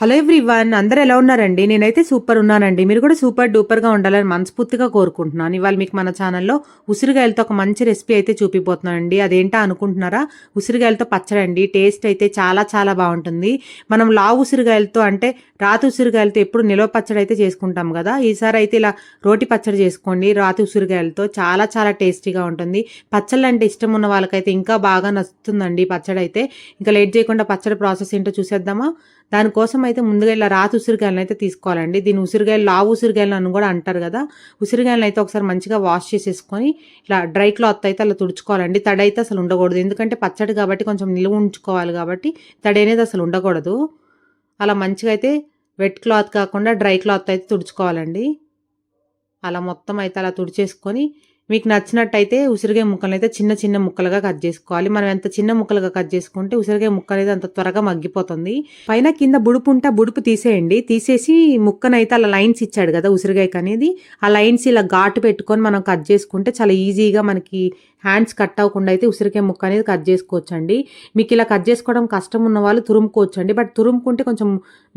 Hello everyone అందరు ఎలా ఉన్నారండి? నేనైతే సూపర్ ఉన్నానండి. మీరు కూడా సూపర్ డూపర్గా ఉండాలని మనస్ఫూర్తిగా కోరుకుంటున్నాను. ఇవాళ మీకు మన ఛానల్లో ఉసిరిగాయలతో ఒక మంచి రెసిపీ అయితే చూపిపోతున్నానండి అదేంటా అనుకుంటున్నారా? ఉసిరిగాయలతో పచ్చడి అండి. టేస్ట్ అయితే చాలా చాలా బాగుంటుంది. మనం లావు ఉసిరిగాయలతో అంటే రాతి ఉసిరిగాయలతో ఎప్పుడు నిలవ పచ్చడి అయితే చేసుకుంటాం కదా. ఈసారి అయితే ఇలా రోటి పచ్చడి చేసుకోండి. రాతి ఉసిరిగాయలతో చాలా చాలా టేస్టీగా ఉంటుంది. పచ్చళ్ళు అంటే ఇష్టం ఉన్న వాళ్ళకైతే ఇంకా బాగా నచ్చుతుందండి పచ్చడి అయితే. ఇంకా లేట్ చేయకుండా పచ్చడి ప్రాసెస్ ఏంటో చూసేద్దామా? దానికోసం అయితే ముందుగా ఇలా రాతి ఉసిరికాయలను అయితే తీసుకోవాలండి. దీని ఉసిరికాయలు లావు ఉసిరికాయలు అని కూడా అంటారు కదా. ఉసిరికాయలను అయితే ఒకసారి మంచిగా వాష్ చేసేసుకొని ఇలా డ్రై క్లాత్ అయితే అలా తుడుచుకోవాలండి. తడి అయితే అసలు ఉండకూడదు. ఎందుకంటే పచ్చడి కాబట్టి కొంచెం నిలువ ఉంచుకోవాలి కాబట్టి తడి అనేది అసలు ఉండకూడదు. అలా మంచిగా అయితే వెట్ క్లాత్ కాకుండా డ్రై క్లాత్ అయితే తుడుచుకోవాలండి. అలా మొత్తం అయితే అలా తుడిచేసుకొని మీకు నచ్చినట్టయితే ఉసిరికాయ ముక్కలు అయితే చిన్న చిన్న ముక్కలుగా కట్ చేసుకోవాలి. మనం ఎంత చిన్న ముక్కలుగా కట్ చేసుకుంటే ఉసిరికాయ ముక్క అనేది అంత త్వరగా మగ్గిపోతుంది. పైన కింద బుడుపు ఉంటే బుడుపు తీసేయండి. తీసేసి ముక్కనైతే అలా లైన్స్ ఇచ్చాడు కదా ఉసిరికాయకి అనేది ఆ లైన్స్ ఇలా ఘాటు పెట్టుకొని మనం కట్ చేసుకుంటే చాలా ఈజీగా మనకి హ్యాండ్స్ కట్ అవ్వకుండా అయితే ఉసిరికాయ ముక్క అనేది కట్ చేసుకోవచ్చు అండి మీకు ఇలా కట్ చేసుకోవడం కష్టం ఉన్న వాళ్ళు తురుముకోవచ్చు అండి బట్ తురుముకుంటే కొంచెం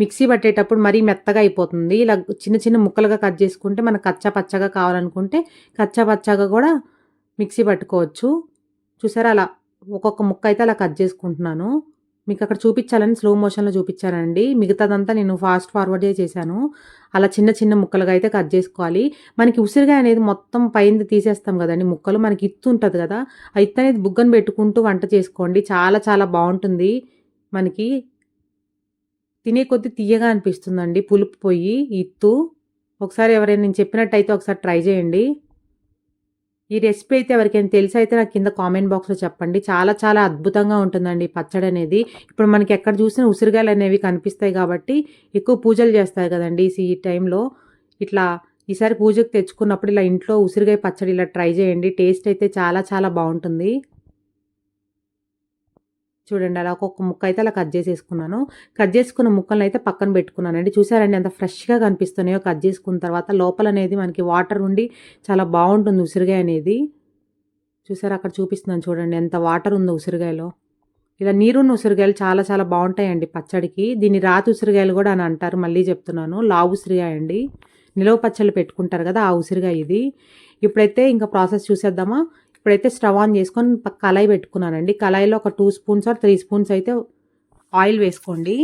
మిక్సీ పట్టేటప్పుడు మరీ మెత్తగా అయిపోతుంది. ఇలా చిన్న చిన్న ముక్కలుగా కట్ చేసుకుంటే మనకు కచ్చా పచ్చగా కావాలనుకుంటే కచ్చా పచ్చగా కూడా మిక్సీ పట్టుకోవచ్చు. చూసారా అలా ఒక్కొక్క ముక్క అయితే అలా కట్ చేసుకుంటున్నాను. మీకు అక్కడ చూపించాలని స్లో మోషన్లో చూపించానండి. మిగతాదంతా నేను ఫాస్ట్ ఫార్వర్డ్ చేశాను. అలా చిన్న చిన్న ముక్కలుగా అయితే కట్ చేసుకోవాలి. మనకి ఉసిరిగాయ అనేది మొత్తం పైన తీసేస్తాం కదండి. ముక్కలు మనకి ఇత్తు ఉంటుంది కదా. ఆ ఇత్తు అనేది బుగ్గను పెట్టుకుంటూ వంట చేసుకోండి. చాలా చాలా బాగుంటుంది. మనకి తినే కొద్దీ తీయగా అనిపిస్తుందండి. పులుపు పోయి ఇత్తు. ఒకసారి ఎవరైనా నేను చెప్పినట్టయితే ఒకసారి ట్రై చేయండి. ఈ రెసిపీ అయితే ఎవరికైనా తెలిసి అయితే నాకు కింద కామెంట్ బాక్స్లో చెప్పండి. చాలా చాలా అద్భుతంగా ఉంటుందండి పచ్చడి అనేది. ఇప్పుడు మనకి ఎక్కడ చూసినా ఉసిరిగాయలు అనేవి కనిపిస్తాయి కాబట్టి ఎక్కువ పూజలు చేస్తారు కదండి ఈ టైంలో ఇట్లా ఈసారి పూజకు తెచ్చుకున్నప్పుడు ఇలా ఇంట్లో ఉసిరిగాయ పచ్చడి ఇలా ట్రై చేయండి. టేస్ట్ అయితే చాలా చాలా బాగుంటుంది. చూడండి అలా ఒక్కొక్క ముక్క అయితే అలా కట్ చేసేసుకున్నాను. కట్ చేసుకున్న ముక్కలను అయితే పక్కన పెట్టుకున్నానండి చూసారండి ఎంత ఫ్రెష్గా కనిపిస్తున్నాయో కట్ చేసుకున్న తర్వాత లోపల అనేది మనకి వాటర్ ఉండి చాలా బాగుంటుంది ఉసిరిగాయ అనేది. చూసారు అక్కడ చూపిస్తున్నాను చూడండి ఎంత వాటర్ ఉందో ఉసిరిగాయలో. ఇలా నీరున్న ఉసిరిగాయలు చాలా చాలా బాగుంటాయండి పచ్చడికి. దీన్ని రాతి ఉసిరిగాయలు కూడా అని అంటారు మళ్ళీ చెప్తున్నాను. లావు ఉసిరిగాయ అండి. నిలవ పచ్చళ్ళు పెట్టుకుంటారు కదా ఆ ఉసిరిగాయ ఇది. ఇప్పుడైతే ఇంకా ప్రాసెస్ చూసేద్దామా? ఇప్పుడైతే స్టవ్ ఆన్ చేసుకొని కళాయి పెట్టుకున్నానండి. కళాయిలో ఒక two spoons or three spoons అయితే ఆయిల్ వేసుకోండి.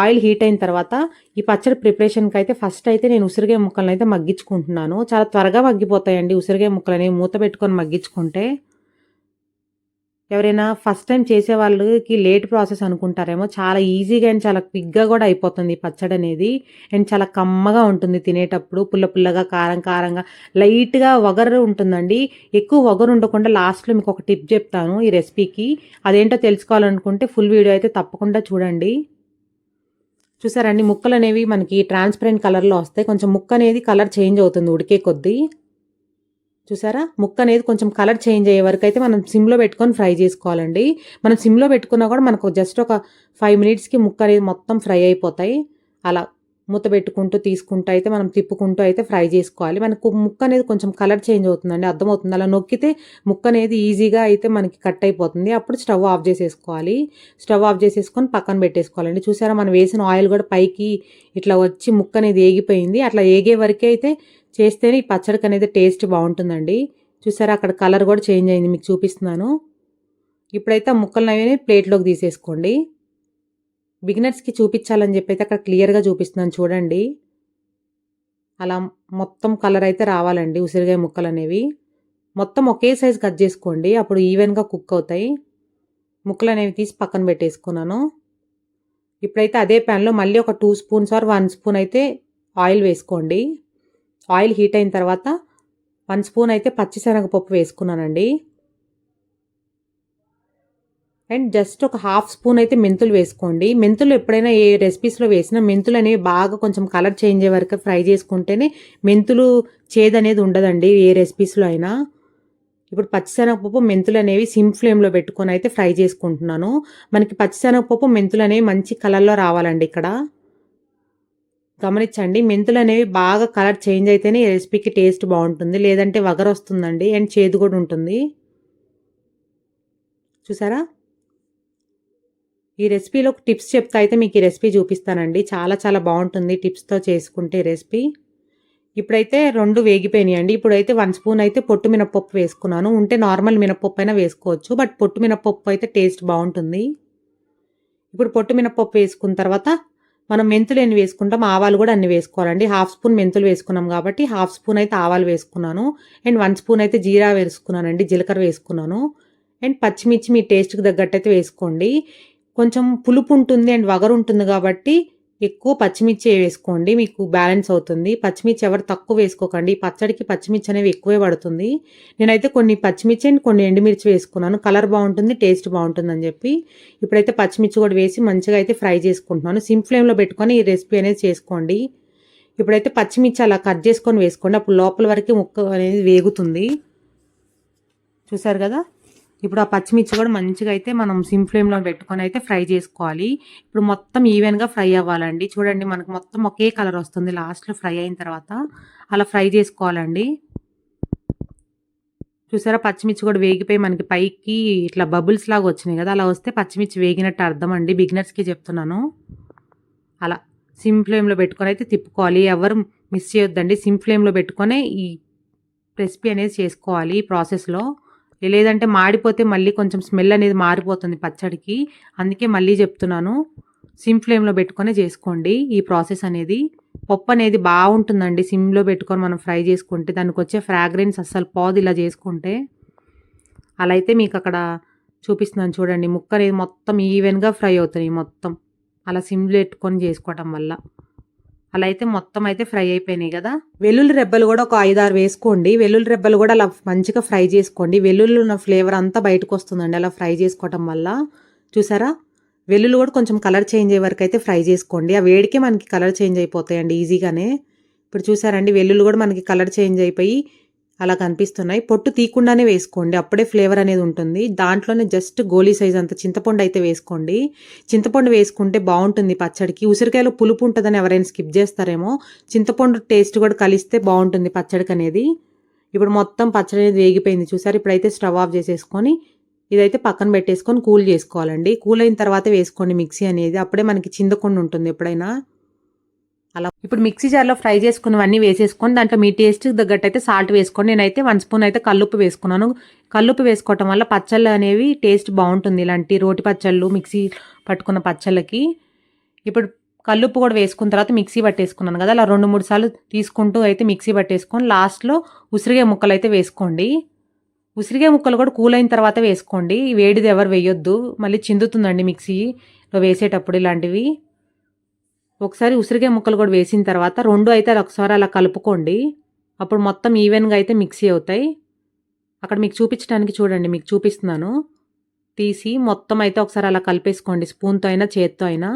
ఆయిల్ హీట్ అయిన తర్వాత ఈ పచ్చడి ప్రిపరేషన్కి అయితే ఫస్ట్ అయితే నేను ఉసిరిగాయ ముక్కలను అయితే మగ్గించుకుంటున్నాను. చాలా త్వరగా మగ్గిపోతాయండి ఉసిరిగాయ ముక్కలని మూత పెట్టుకొని మగ్గించుకుంటే ఎవరైనా ఫస్ట్ టైం చేసే వాళ్ళకి లేట్ ప్రాసెస్ అనుకుంటారేమో. చాలా ఈజీగా అండ్ చాలా క్విక్గా కూడా అయిపోతుంది పచ్చడి అనేది అండ్ చాలా కమ్మగా ఉంటుంది తినేటప్పుడు. పుల్ల పుల్లగా కారం కారంగా లైట్గా వగరు ఉంటుందండి. ఎక్కువ వగరు ఉండకుండా లాస్ట్లో మీకు ఒక టిప్ చెప్తాను ఈ రెసిపీకి. అదేంటో తెలుసుకోవాలనుకుంటే ఫుల్ వీడియో అయితే తప్పకుండా చూడండి. చూసారండి ముక్కలు అనేవి మనకి ట్రాన్స్పరెంట్ కలర్లో వస్తాయి. కొంచెం ముక్క అనేది కలర్ చేంజ్ అవుతుంది ఉడికే కొద్దీ. చూసారా? ముక్క అనేది కొంచెం కలర్ చేంజ్ అయ్యే వరకు అయితే మనం సిమ్లో పెట్టుకొని ఫ్రై చేసుకోవాలండి. మనం సిమ్లో పెట్టుకున్నా కూడా మనకు జస్ట్ ఒక ఫైవ్ మినిట్స్కి ముక్క అనేది మొత్తం ఫ్రై అయిపోతాయి. అలా మూత పెట్టుకుంటూ తీసుకుంటూ అయితే మనం తిప్పుకుంటూ అయితే ఫ్రై చేసుకోవాలి. మనకు ముక్క అనేది కొంచెం కలర్ చేంజ్ అవుతుందండి అర్థమవుతుంది. అలా నొక్కితే ముక్క అనేది ఈజీగా అయితే మనకి కట్ అయిపోతుంది. అప్పుడు స్టవ్ ఆఫ్ చేసేసుకోవాలి. స్టవ్ ఆఫ్ చేసేసుకొని పక్కన పెట్టేసుకోవాలండి. చూసారా? మనం వేసిన ఆయిల్ కూడా పైకి ఇట్లా వచ్చి ముక్క అనేది ఏగిపోయింది. అట్లా ఏగే వరకే అయితే చేస్తేనే ఈ పచ్చడికి అనేది టేస్ట్ బాగుంటుందండి. చూసారా అక్కడ కలర్ కూడా చేంజ్ అయింది మీకు చూపిస్తున్నాను. ఇప్పుడైతే ఆ ముక్కలు అవి ప్లేట్లోకి తీసేసుకోండి. బిగినర్స్కి చూపించాలని చెప్పి అయితే అక్కడ క్లియర్గా చూపిస్తున్నాను చూడండి. అలా మొత్తం కలర్ అయితే రావాలండి ఉసిరిగాయ ముక్కలు అనేవి మొత్తం ఒకే సైజ్ కట్ చేసుకోండి అప్పుడు ఈవెన్గా కుక్ అవుతాయి. ముక్కలు అనేవి తీసి పక్కన పెట్టేసుకున్నాను. ఇప్పుడైతే అదే ప్యాన్లో మళ్ళీ ఒక two spoons or one spoon అయితే ఆయిల్ వేసుకోండి. ఆయిల్ హీట్ అయిన తర్వాత వన్ స్పూన్ అయితే పచ్చిశనగపప్పు వేసుకున్నానండి. అండ్ జస్ట్ ఒక హాఫ్ స్పూన్ అయితే మెంతులు వేసుకోండి. మెంతులు ఎప్పుడైనా ఏ రెసిపీస్లో వేసినా మెంతులు అనేవి బాగా కొంచెం కలర్ చేంజ్ అయ్యే వరకు ఫ్రై చేసుకుంటేనే మెంతులు చేదు అనేది ఉండదండి ఏ రెసిపీస్లో అయినా. ఇప్పుడు పచ్చిశనగపప్పు మెంతులు అనేవి సిమ్ ఫ్లేమ్లో పెట్టుకొని అయితే ఫ్రై చేసుకుంటున్నాను. మనకి పచ్చిశనగపప్పు మెంతులు అనేవి మంచి కలర్లో రావాలండి ఇక్కడ. గమనించండి మెంతులు అనేవి బాగా కలర్ చేంజ్ అయితేనే ఈ రెసిపీకి టేస్ట్ బాగుంటుంది. లేదంటే వగర్ వస్తుందండి అండ్ చేదు కూడా ఉంటుంది. చూసారా? ఈ రెసిపీలో టిప్స్ చెప్తా అయితే మీకు ఈ రెసిపీ చూపిస్తానండి. చాలా చాలా బాగుంటుంది టిప్స్తో చేసుకుంటే రెసిపీ. ఇప్పుడైతే రెండు వేగిపోయినాయి అండి ఇప్పుడైతే వన్ స్పూన్ అయితే పొట్టు మినపప్పు వేసుకున్నాను. ఉంటే నార్మల్ మినపప్పు అయినా వేసుకోవచ్చు బట్ పొట్టు మినపప్పు అయితే టేస్ట్ బాగుంటుంది. ఇప్పుడు పొట్టు మినపప్పు వేసుకున్న తర్వాత మనం మెంతులు ఎన్ని వేసుకుంటాం? ఆవాలు కూడా అన్ని వేసుకోవాలండి. హాఫ్ స్పూన్ మెంతులు వేసుకున్నాం కాబట్టి హాఫ్ స్పూన్ అయితే ఆవాలు వేసుకున్నాను. అండ్ వన్ స్పూన్ అయితే జీరా వేసుకున్నానండి జీలకర్ర వేసుకున్నాను. అండ్ పచ్చిమిర్చి మీ టేస్ట్కి తగ్గట్టు అయితే వేసుకోండి. కొంచెం పులుపు ఉంటుంది అండ్ వగరు ఉంటుంది కాబట్టి ఎక్కువ పచ్చిమిర్చి వేసుకోండి మీకు బ్యాలెన్స్ అవుతుంది. పచ్చిమిర్చి ఎవరు తక్కువ వేసుకోకండి. పచ్చడికి పచ్చిమిర్చి అనేవి ఎక్కువే పడుతుంది. నేనైతే కొన్ని పచ్చిమిర్చి అండ్ కొన్ని ఎండుమిర్చి వేసుకున్నాను. కలర్ బాగుంటుంది టేస్ట్ బాగుంటుంది అని చెప్పి ఇప్పుడైతే పచ్చిమిర్చి కూడా వేసి మంచిగా అయితే ఫ్రై చేసుకుంటున్నాను. సిమ్ ఫ్లేమ్లో పెట్టుకొని ఈ రెసిపీ అనేది చేసుకోండి. ఇప్పుడైతే పచ్చిమిర్చి అలా కట్ చేసుకొని వేసుకోండి. అప్పుడు లోపల వరకు ముక్క అనేది వేగుతుంది. చూసారు కదా? ఇప్పుడు ఆ పచ్చిమిర్చి కూడా మంచిగా అయితే మనం సిమ్ ఫ్లేమ్లో పెట్టుకొని అయితే ఫ్రై చేసుకోవాలి. ఇప్పుడు మొత్తం ఈవెన్గా ఫ్రై అవ్వాలండి. చూడండి మనకు మొత్తం ఒకే కలర్ వస్తుంది. లాస్ట్లో ఫ్రై అయిన తర్వాత అలా ఫ్రై చేసుకోవాలండి. చూసారా? పచ్చిమిర్చి కూడా వేగిపోయి మనకి పైకి ఇట్లా బబుల్స్ లాగా వచ్చినాయి కదా అలా వస్తే పచ్చిమిర్చి వేగినట్టు అర్థం అండి బిగినర్స్కి చెప్తున్నాను. అలా సిమ్ ఫ్లేమ్లో పెట్టుకొని అయితే తిప్పుకోవాలి. ఎవరు మిస్ చేయొద్దండి. సిమ్ ఫ్లేమ్లో పెట్టుకొని ఈ రెసిపీ అనేది చేసుకోవాలి ఈ ప్రాసెస్లో లేదంటే మాడిపోతే మళ్ళీ కొంచెం స్మెల్ అనేది మారిపోతుంది పచ్చడికి. అందుకే మళ్ళీ చెప్తున్నాను సిమ్ ఫ్లేమ్లో పెట్టుకొని చేసుకోండి. ఈ ప్రాసెస్ అనేది పప్పు అనేది బాగుంటుందండి సిమ్లో పెట్టుకొని మనం ఫ్రై చేసుకుంటే దానికి వచ్చే ఫ్రాగ్రెన్స్ అస్సలు పోదు ఇలా చేసుకుంటే. అలా అయితే మీకు అక్కడ చూపిస్తున్నాను చూడండి ముక్క అనేది మొత్తం ఈవెన్గా ఫ్రై అవుతుంది మొత్తం. అలా సిమ్లో పెట్టుకొని చేసుకోవటం వల్ల. అలా అయితే మొత్తం అయితే ఫ్రై అయిపోయినాయి కదా. వెల్లుల్లి రెబ్బలు కూడా ఒక ఐదు ఆరు వేసుకోండి. వెల్లుల్లి రెబ్బలు కూడా అలా మంచిగా ఫ్రై చేసుకోండి. వెల్లుల్లి ఉన్న ఫ్లేవర్ అంతా బయటకు వస్తుందండి అలా ఫ్రై చేసుకోవటం వల్ల. చూసారా? వెల్లుల్లి కూడా కొంచెం కలర్ చేంజ్ అయ్యే వరకు అయితే ఫ్రై చేసుకోండి. ఆ వేడికే మనకి కలర్ చేంజ్ అయిపోతాయండి ఈజీగానే. ఇప్పుడు చూసారండి వెల్లుల్లి కూడా మనకి కలర్ చేంజ్ అయిపోయి అలా కనిపిస్తున్నాయి. పొట్టు తీయకుండానే వేసుకోండి. అప్పుడే ఫ్లేవర్ అనేది ఉంటుంది. దాంట్లోనే జస్ట్ గోలీ సైజ్ అంత చింతపండు అయితే వేసుకోండి. చింతపండు వేసుకుంటే బాగుంటుంది పచ్చడికి. ఉసిరికాయలో పులుపు ఉంటుందని ఎవరైనా స్కిప్ చేస్తారేమో. చింతపండు టేస్ట్ కూడా కలిస్తే బాగుంటుంది పచ్చడికి అనేది. ఇప్పుడు మొత్తం పచ్చడి అనేది వేగిపోయింది చూసారు. ఇప్పుడైతే స్టవ్ ఆఫ్ చేసేసుకొని ఇదైతే పక్కన పెట్టేసుకొని కూల్ చేసుకోవాలండి. కూల్ అయిన తర్వాత వేసుకోండి మిక్సీ అనేది. అప్పుడే మనకి చిందకుండా ఉంటుంది ఎప్పుడైనా. అలా ఇప్పుడు మిక్సీ జార్లో ఫ్రై చేసుకున్నవన్నీ వేసేసుకొని దాంట్లో మీ టేస్ట్కి తగ్గట్టు అయితే సాల్ట్ వేసుకొని నేనైతే వన్ స్పూన్ అయితే కల్లుప్పు వేసుకున్నాను. కల్లుప్పు వేసుకోవటం వల్ల పచ్చళ్ళు అనేవి టేస్ట్ బాగుంటుంది ఇలాంటి రోటి పచ్చళ్ళు మిక్సీ పట్టుకున్న పచ్చళ్ళకి. ఇప్పుడు కల్లుప్పు కూడా వేసుకున్న తర్వాత మిక్సీ పట్టేసుకున్నాను కదా అలా రెండు మూడు సార్లు తీసుకుంటూ అయితే మిక్సీ పట్టేసుకొని లాస్ట్లో ఉసిరిగే ముక్కలు అయితే వేసుకోండి. ఉసిరిగే ముక్కలు కూడా కూల్ అయిన తర్వాత వేసుకోండి. వేడిది ఎవరు వేయొద్దు. మళ్ళీ చిందుతుందండి మిక్సీలో వేసేటప్పుడు ఇలాంటివి. ఒకసారి ఉసిరికాయ ముక్కలు కూడా వేసిన తర్వాత రెండు అయితే ఒకసారి అలా కలుపుకోండి. అప్పుడు మొత్తం ఈవెన్గా అయితే మిక్సీ అవుతాయి. అక్కడ మీకు చూపించడానికి చూడండి మీకు చూపిస్తున్నాను. తీసి మొత్తం అయితే ఒకసారి అలా కలిపేసుకోండి స్పూన్తో అయినా చేత్తో అయినా.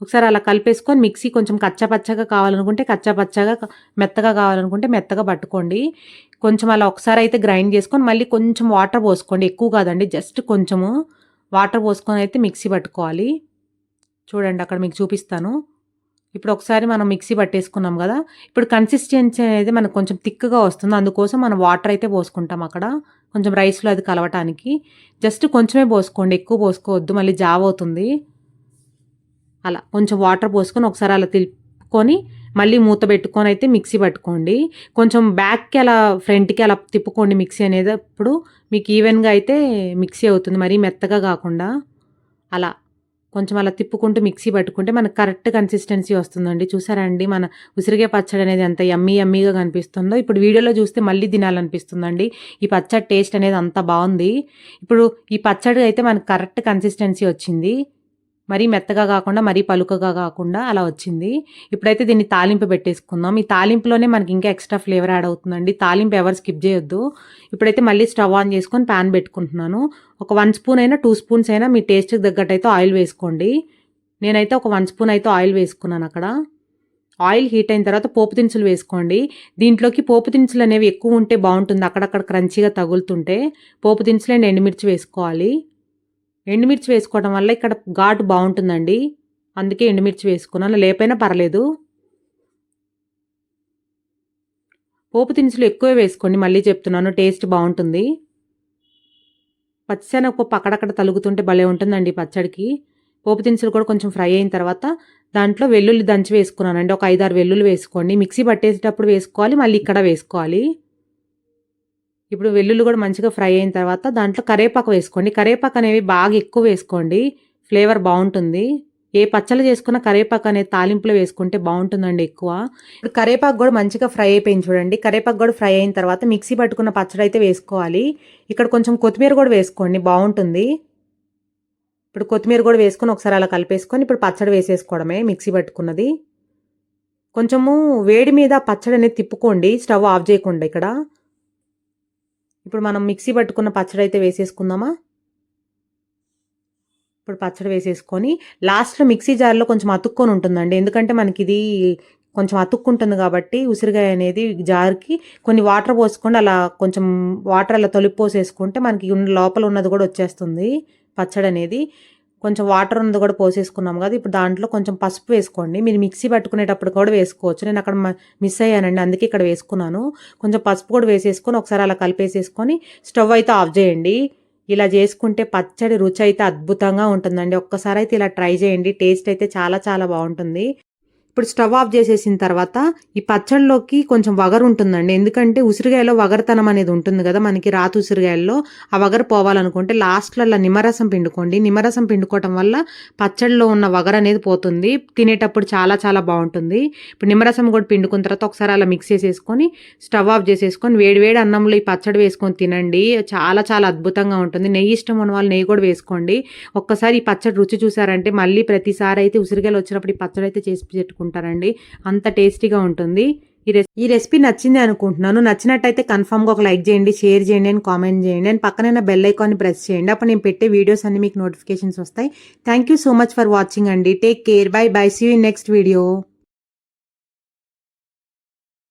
ఒకసారి అలా కలిపేసుకొని మిక్సీ కొంచెం కచ్చపచ్చగా కావాలనుకుంటే కచ్చపచ్చగా మెత్తగా కావాలనుకుంటే మెత్తగా పట్టుకోండి. కొంచెం అలా ఒకసారి అయితే గ్రైండ్ చేసుకొని మళ్ళీ కొంచెం వాటర్ పోసుకోండి. ఎక్కువ కాదండి జస్ట్ కొంచెము వాటర్ పోసుకొని అయితే మిక్సీ పట్టుకోవాలి. చూడండి అక్కడ మీకు చూపిస్తాను. ఇప్పుడు ఒకసారి మనం మిక్సీ పట్టేసుకున్నాం కదా ఇప్పుడు కన్సిస్టెన్సీ అనేది మనకు కొంచెం థిక్గా వస్తుంది. అందుకోసం మనం వాటర్ అయితే పోసుకుంటాం అక్కడ. కొంచెం రైస్లో అది కలవటానికి. జస్ట్ కొంచెమే పోసుకోండి ఎక్కువ పోసుకోవద్దు మళ్ళీ జావ్ అవుతుంది. అలా కొంచెం వాటర్ పోసుకొని ఒకసారి అలా తిప్పుకొని మళ్ళీ మూత పెట్టుకొని అయితే మిక్సీ పట్టుకోండి. కొంచెం బ్యాక్కి అలా ఫ్రంట్కి అలా తిప్పుకోండి మిక్సీ అనేది అప్పుడు మీకు ఈవెన్గా అయితే మిక్సీ అవుతుంది. మరీ మెత్తగా కాకుండా. అలా కొంచెం అలా తిప్పుకుంటూ మిక్సీ పట్టుకుంటే మనకు కరెక్ట్ కన్సిస్టెన్సీ వస్తుందండి. చూసారండి మన ఉసిరిగే పచ్చడి అనేది ఎంత యమ్మీ యమ్మీగా కనిపిస్తుందో. ఇప్పుడు వీడియోలో చూస్తే మళ్ళీ తినాలనిపిస్తుందండి. ఈ పచ్చడి టేస్ట్ అనేది అంత బాగుంది. ఇప్పుడు ఈ పచ్చడి అయితే మనకు కరెక్ట్ కన్సిస్టెన్సీ వచ్చింది. మరీ మెత్తగా కాకుండా మరీ పలుకగా కాకుండా అలా వచ్చింది. ఇప్పుడైతే దీన్ని తాలింపు పెట్టేసుకుందాం. ఈ తాలింపులోనే మనకి ఇంకా ఎక్స్ట్రా ఫ్లేవర్ యాడ్ అవుతుందండి. తాలింపు ఎవరు స్కిప్ చేయొద్దు. ఇప్పుడైతే మళ్ళీ స్టవ్ ఆన్ చేసుకొని ప్యాన్ పెట్టుకుంటున్నాను. ఒక వన్ స్పూన్ అయినా టూ స్పూన్స్ అయినా మీ టేస్ట్కి తగ్గట్టు అయితే ఆయిల్ వేసుకోండి. నేనైతే ఒక వన్ స్పూన్ అయితే ఆయిల్ వేసుకున్నాను అక్కడ. ఆయిల్ హీట్ అయిన తర్వాత పోపు దినుసులు వేసుకోండి. దీంట్లోకి పోపు దినుసులు అనేవి ఎక్కువ ఉంటే బాగుంటుంది. అక్కడక్కడ క్రంచీగా తగులుతుంటే పోపు దినుసులు అండ్ ఎండుమిర్చి వేసుకోవాలి. ఎండుమిర్చి వేసుకోవడం వల్ల ఇక్కడ ఘాటు బాగుంటుందండి. అందుకే ఎండుమిర్చి వేసుకున్నాను. లేపైనా పర్లేదు. పోపు దినుసులు ఎక్కువ వేసుకోండి. మళ్ళీ చెప్తున్నాను టేస్ట్ బాగుంటుంది. పచ్చిశనగపప్పు అక్కడక్కడ తలుగుతుంటే భలే ఉంటుందండి పచ్చడికి. పోపు దినుసులు కూడా కొంచెం ఫ్రై అయిన తర్వాత దాంట్లో వెల్లుల్లి దంచి వేసుకున్నానండి. ఒక ఐదారు వెల్లుల్లి వేసుకోండి. మిక్సీ పట్టేసేటప్పుడు వేసుకోవాలి. మళ్ళీ ఇక్కడ వేసుకోవాలి. ఇప్పుడు వెల్లుల్లి కూడా మంచిగా ఫ్రై అయిన తర్వాత దాంట్లో కరేపాకు వేసుకోండి. కరేపాకు అనేవి బాగా ఎక్కువ వేసుకోండి. ఫ్లేవర్ బాగుంటుంది. ఏ పచ్చళ్ళు చేసుకున్న కరేపాకు అనేది తాలింపులో వేసుకుంటే బాగుంటుందండి ఎక్కువ. ఇప్పుడు కరేపాకు కూడా మంచిగా ఫ్రై అయిపోయింది చూడండి. కరేపాకు కూడా ఫ్రై అయిన తర్వాత మిక్సీ పట్టుకున్న పచ్చడి అయితే వేసుకోవాలి. ఇక్కడ కొంచెం కొత్తిమీర కూడా వేసుకోండి. బాగుంటుంది. ఇప్పుడు కొత్తిమీర కూడా వేసుకొని ఒకసారి అలా కలిపేసుకొని ఇప్పుడు పచ్చడి వేసేసుకోవడమే మిక్సీ పట్టుకున్నది. కొంచెము వేడి మీద పచ్చడి అనేది తిప్పుకోండి. స్టవ్ ఆఫ్ చేయకుండా ఇక్కడ. ఇప్పుడు మనం మిక్సీ పట్టుకున్న పచ్చడి అయితే వేసేసుకుందామా? ఇప్పుడు పచ్చడి వేసేసుకొని లాస్ట్లో మిక్సీ జార్లో కొంచెం అతుక్కొని ఉంటుందండి. ఎందుకంటే మనకి ఇది కొంచెం అతుక్కుంటుంది కాబట్టి ఉసిరికాయ అనేది జార్కి కొన్ని వాటర్ పోసుకొని అలా కొంచెం వాటర్ అలా తొలిపి పోసేసుకుంటే మనకి ఉన్న లోపల ఉన్నది కూడా వచ్చేస్తుంది పచ్చడి అనేది కొంచెం వాటర్ ఉన్నది కూడా పోసేసుకున్నాం కదా. ఇప్పుడు దాంట్లో కొంచెం పసుపు వేసుకోండి. మీరు మిక్సీ పట్టుకునేటప్పుడు కూడా వేసుకోవచ్చు. నేను అక్కడ మిస్ అయ్యానండి. అందుకే ఇక్కడ వేసుకున్నాను. కొంచెం పసుపు కూడా వేసేసుకొని ఒకసారి అలా కలిపేసేసుకొని స్టవ్ అయితే ఆఫ్ చేయండి. ఇలా చేసుకుంటే పచ్చడి రుచి అయితే అద్భుతంగా ఉంటుందండి. ఒక్కసారి అయితే ఇలా ట్రై చేయండి. టేస్ట్ అయితే చాలా చాలా బాగుంటుంది. ఇప్పుడు స్టవ్ ఆఫ్ చేసేసిన తర్వాత ఈ పచ్చళ్ళలోకి కొంచెం వగరు ఉంటుందండి. ఎందుకంటే ఉసిరికాయలో వగరతనం అనేది ఉంటుంది కదా మనకి రాతి ఉసిరికాయల్లో ఆ వగరు పోవాలనుకుంటే లాస్ట్లలో నిమ్మరసం పిండుకోండి. నిమ్మరసం పిండుకోవటం వల్ల పచ్చళ్ళలో ఉన్న వగర అనేది పోతుంది. తినేటప్పుడు చాలా చాలా బాగుంటుంది. ఇప్పుడు నిమ్మరసం కూడా పిండుకున్న తర్వాత ఒకసారి అలా మిక్స్ చేసేసుకొని స్టవ్ ఆఫ్ చేసేసుకొని వేడివేడి అన్నంలో ఈ పచ్చడి వేసుకొని తినండి. చాలా చాలా అద్భుతంగా ఉంటుంది. నెయ్యి ఇష్టం ఉన్న వాళ్ళు నెయ్యి కూడా వేసుకోండి. ఒక్కసారి ఈ పచ్చడి రుచి చూసారంటే మళ్ళీ ప్రతిసారి అయితే ఉసిరికాయలు వచ్చినప్పుడు ఈ పచ్చడి అయితే చేసి పెట్టుకుంటారు చేసుకుంటారండి. అంత టేస్టీగా ఉంటుంది. ఈ రెసి ఈ రెసిపీ నచ్చింది అనుకుంటున్నాను. నచ్చినట్టయితే కన్ఫామ్గా ఒక లైక్ చేయండి షేర్ చేయండి అండ్ కామెంట్ చేయండి. అండ్ పక్కనైనా బెల్ ఐకాన్ని ప్రెస్ చేయండి. అప్పుడు నేను పెట్టే వీడియోస్ అన్ని మీకు నోటిఫికేషన్స్ వస్తాయి. Thank you so much for watching అండి. Take care. Bye bye. See you next video.